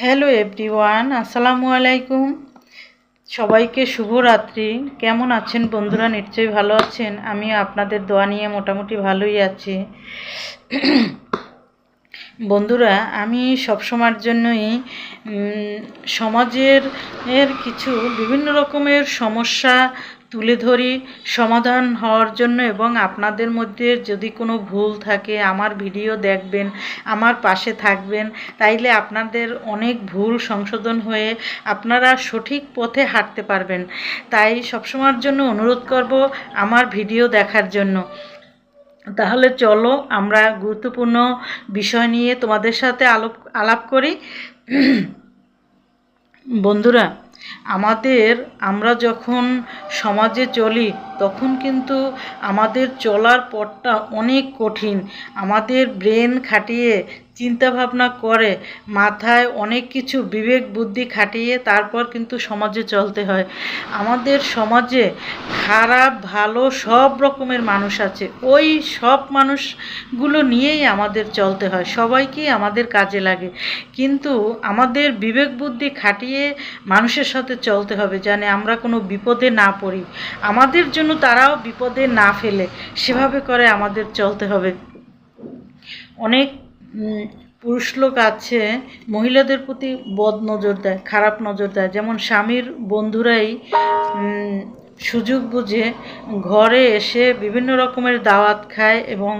Hello everyone আসসালামু আলাইকুম সবাইকে শুভরাত্রি। কেমন আছেন বন্ধুরা? নিশ্চয়ই ভালো আছেন। আমি আপনাদের দোয়া নিয়ে মোটামুটি ভালোই আছি। বন্ধুরা, আমি সবসময়ের জন্যই সমাজের এর কিছু বিভিন্ন রকমের সমস্যা তুলে ধরি, সমাধান হওয়ার জন্য এবং আপনাদের মধ্যে যদি কোনো ভুল থাকে, আমার ভিডিও দেখবেন, আমার পাশে থাকবেন, তাইলে আপনাদের অনেক ভুল সংশোধন হয়ে আপনারা সঠিক পথে হাঁটতে পারবেন। তাই সবসময়ের জন্য অনুরোধ করব আমার ভিডিও দেখার জন্য। তাহলে চলো আমরা গুরুত্বপূর্ণ বিষয় নিয়ে তোমাদের সাথে আলোপ, আলাপ করি। বন্ধুরা আমাদের, আমরা যখন সমাজে চলি, তখন কিন্তু আমাদের চলার পথটা অনেক কঠিন। আমাদের ব্রেন খাটিয়ে চিন্তা ভাবনা করে, মাথায় অনেক কিছু বিবেক বুদ্ধি খাটিয়ে তারপর কিন্তু সমাজে চলতে হয়। আমাদের সমাজে খারাপ, ভালো সব রকমের মানুষ আছে। ওই সব মানুষগুলো নিয়েই আমাদের চলতে হয়। সবাইকেই আমাদের কাজে লাগে। কিন্তু আমাদের বিবেক বুদ্ধি খাটিয়ে মানুষের সাথে চলতে হবে জানে আমরা কোনো বিপদে না পড়ি। আমাদের জন্য তারাও বিপদে না ফেলে। সেভাবে করে আমাদের চলতে হবে। অনেক পুরুষ লোক আছে, মহিলাদের প্রতি বদ নজর দেয়, খারাপ নজর দেয়। যেমন স্বামীর বন্ধুরাই সুযোগ বুঝে ঘরে এসে বিভিন্ন রকমের দাওয়াত খায় এবং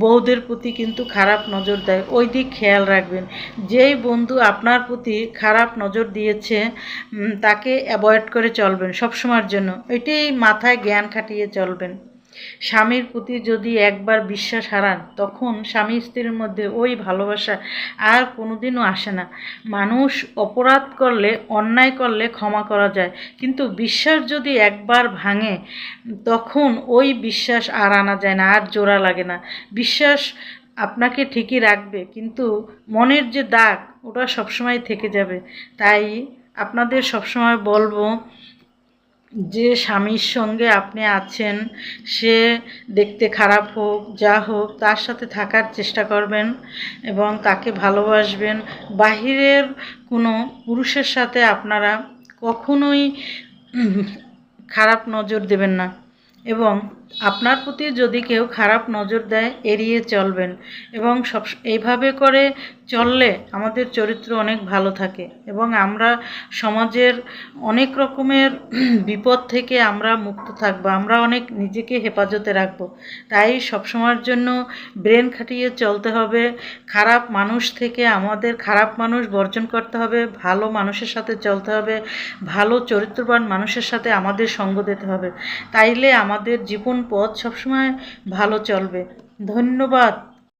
বউদের প্রতি কিন্তু খারাপ নজর দেয়। ওই দিক খেয়াল রাখবেন। যেই বন্ধু আপনার প্রতি খারাপ নজর দিয়েছে তাকে অ্যাভয়েড করে চলবেন সবসময়ের জন্য। এটাই মাথায় জ্ঞান খাটিয়ে চলবেন। স্বামীর প্রতি যদি একবার বিশ্বাস হারান, তখন স্বামী স্ত্রীর মধ্যে ওই ভালোবাসা আর কোনোদিনও আসে না। মানুষ অপরাধ করলে, অন্যায় করলে ক্ষমা করা যায়। কিন্তু বিশ্বাস যদি একবার ভাঙে, তখন ওই বিশ্বাস আর আনা যায় না, আর জোড়া লাগে না। বিশ্বাস আপনাকে ঠিকই রাখবে, কিন্তু মনের যে দাগ, ওটা সবসময় থেকে যাবে। তাই আপনাদের সবসময় বলব যে স্বামীর সঙ্গে আপনি আছেন, সে দেখতে খারাপ হোক, যা হোক, তার সাথে থাকার চেষ্টা করবেন এবং তাকে ভালোবাসবেন। বাহিরের কোনো পুরুষের সাথে আপনারা কখনোই খারাপ নজর দেবেন না। এবং আপনার প্রতি যদি কেউ খারাপ নজর দেয়, এড়িয়ে চলবেন এবং সব, এইভাবে করে চললে আমাদের চরিত্র অনেক ভালো থাকে এবং আমরা সমাজের অনেক রকমের বিপদ থেকে আমরা মুক্ত থাকব, আমরা অনেক নিজেকে হেফাজতে রাখব। তাই সবসময়ের জন্য ব্রেন খাটিয়ে চলতে হবে, খারাপ মানুষ থেকে আমাদের খারাপ মানুষ বর্জন করতে হবে, ভালো মানুষের সাথে চলতে হবে, ভালো চরিত্রবান মানুষের সাথে আমাদের সঙ্গ দিতে হবে। তাইলে আমাদের জীবন পথ সবসময় ভালো চলবে। ধন্যবাদ।